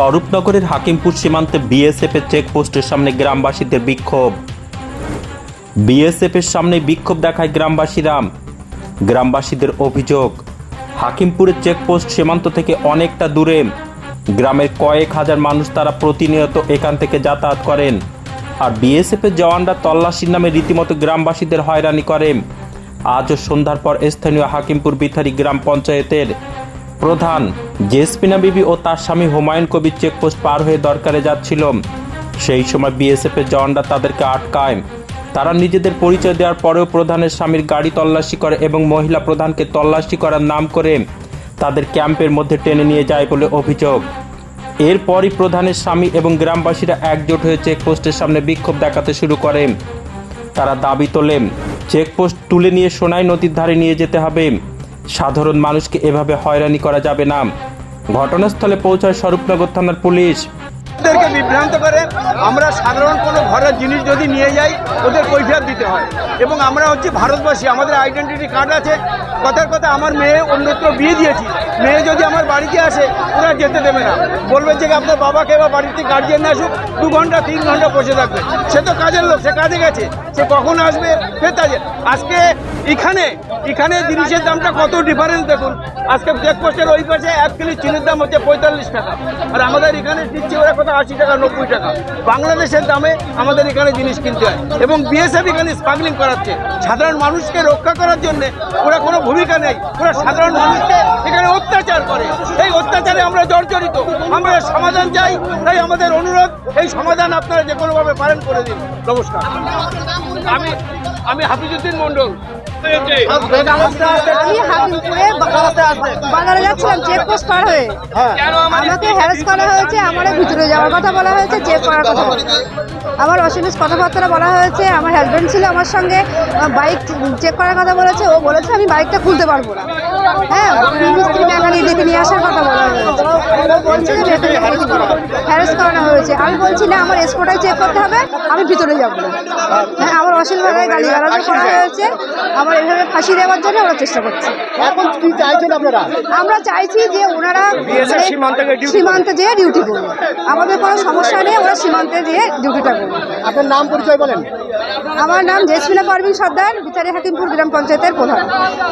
স্বরূপনগরের হাকিমপুর সীমান্তে বিএসএফ এর চেকপোস্টের সামনে গ্রামবাসীদের বিক্ষোভ। বিএসএফ এর সামনে বিক্ষোভ দেখায় গ্রামবাসীরা। গ্রামবাসীদের অভিযোগ, হাকিমপুরের চেকপোস্ট সীমান্ত থেকে অনেকটা দূরে। গ্রামের কয়েক হাজার মানুষ তারা প্রতিনিয়ত এখান থেকে যাতায়াত করেন। আর বিএসএফ এর জওয়ানরা তল্লাশির নামে রীতিমতো গ্রামবাসীদের হয়রানি করে আজও সন্ধ্যার পর স্থানীয় হাকিমপুর বিথারি গ্রাম পঞ্চায়েতের প্রধান। জেসপিনা বিবি ও তার স্বামী হুমায়ুন কবির চেকপোস্ট পার হয়ে দরকারে যাচ্ছিল। সেই সময় বিএসএফের জওয়ানরা তাদেরকে আটকায়। তারা নিজেদের পরিচয় দেওয়ার পরেও প্রধানের স্বামীর গাড়ি তল্লাশি করে এবং মহিলা প্রধানকে তল্লাশি করার নাম করে তাদের ক্যাম্পের মধ্যে টেনে নিয়ে যায় বলে অভিযোগ। এরপরই প্রধানের স্বামী এবং গ্রামবাসীরা একজোট হয়ে চেকপোস্টের সামনে বিক্ষোভ দেখাতে শুরু করে। তারা দাবি তোলেন চেকপোস্ট তুলে নিয়ে সোনাই নদীর ধারে নিয়ে যেতে হবে। সাধারণ মানুষকে এভাবে হয়রানি করা যাবে না। ঘটনাস্থলে পৌঁছায় স্বরূপনগর থানার পুলিশ। ওদেরকে বিভ্রান্ত করে, আমরা সাধারণ কোনো ঘরের জিনিস যদি নিয়ে যাই, ওদের কৈফিয়ত দিতে হয়। এবং আমরা হচ্ছে ভারতবাসী, আমাদের আইডেন্টিটি কার্ড আছে। কথার কথা, আমার মেয়ে অন্যত্র বিয়ে দিয়েছি। মেয়ে যদি আমার বাড়িতে আসে, ওরা যেতে দেবে না। বলবে যে আপনার বাবাকে বা বাড়িতে গার্জিয়ান আসুক, দু ঘণ্টা, তিন ঘণ্টা বসে থাকবে। সে তো কাজের লোক, সে কাজে গেছে। সে কখন আসবে? কাজে আজকে এখানে এখানে জিনিসের দামটা কত ডিফারেন্স দেখুন। আজকে চেকপোস্টের ওই পাশে এক কিলো চিনির দাম হচ্ছে পঁয়তাল্লিশ টাকা। আর আমাদের এখানে দিচ্ছে ওরা কত আশি টাকা, নব্বই টাকা। বাংলাদেশের দামে আমাদের এখানে জিনিস কিনতে হয়। এবং বিএসএফ এখানে স্মাগলিং করাচ্ছে। সাধারণ মানুষকে রক্ষা করার জন্য ওরা কোনো ভূমিকা নেই। ওরা সাধারণ মানুষকে এখানে অত্যাচার করে। এই অত্যাচারে আমরা জর্জরিত। আমরা সমাধান চাই তাই আমাদের অনুরোধ এই সমাধান আপনারা যে কোনোভাবে পালন করে দিন। নমস্কার। আমি আমি হাফিজুদ্দিন মন্ডল আমি যাচ্ছিলাম পার হয়ে। আমাকে হ্যারাস করা হয়েছে আমার ভিতরে যাওয়ার কথা বলা হয়েছে চেক করার কথা বলা হয়েছে। আমার অশ্লীল কথাবার্তা বলা হয়েছে আমার হাজব্যান্ড ছিল আমার সঙ্গে বাইক চেক করার কথা বলেছে ও বলেছে আমি বাইকটা খুলতে পারব না। হ্যাঁ মিস্ত্রি মেকানিক ডেকে নিয়ে আসার কথা বলা হয়েছে। ও বলছে যে হ্যারাস করানো হয়েছে। আমি বলছি না আমার এক্সপোর্টাই চেক করতে হবে আমি ভিতরে যাব হ্যাঁ আমার অশ্লীলভাবে গালি গালাজ করা হয়েছে। আমার এভাবে ফাঁসি দেওয়ার জন্য ওরা চেষ্টা করছে। এখন কি চাইছেন আপনারা? আমরা চাইছি যে ওনারা মানে সীমান্তে যেয়ে ডিউটি করবে আমাদের কোনো সমস্যা নেই ওরা সীমান্তে যেয়ে ডিউটিটা করবে আপনার নাম পরিচয় বলেন? আমার নাম জেসমিনা পারভিন সর্দার বিচারি হাকিমপুর গ্রাম পঞ্চায়েতের প্রধান।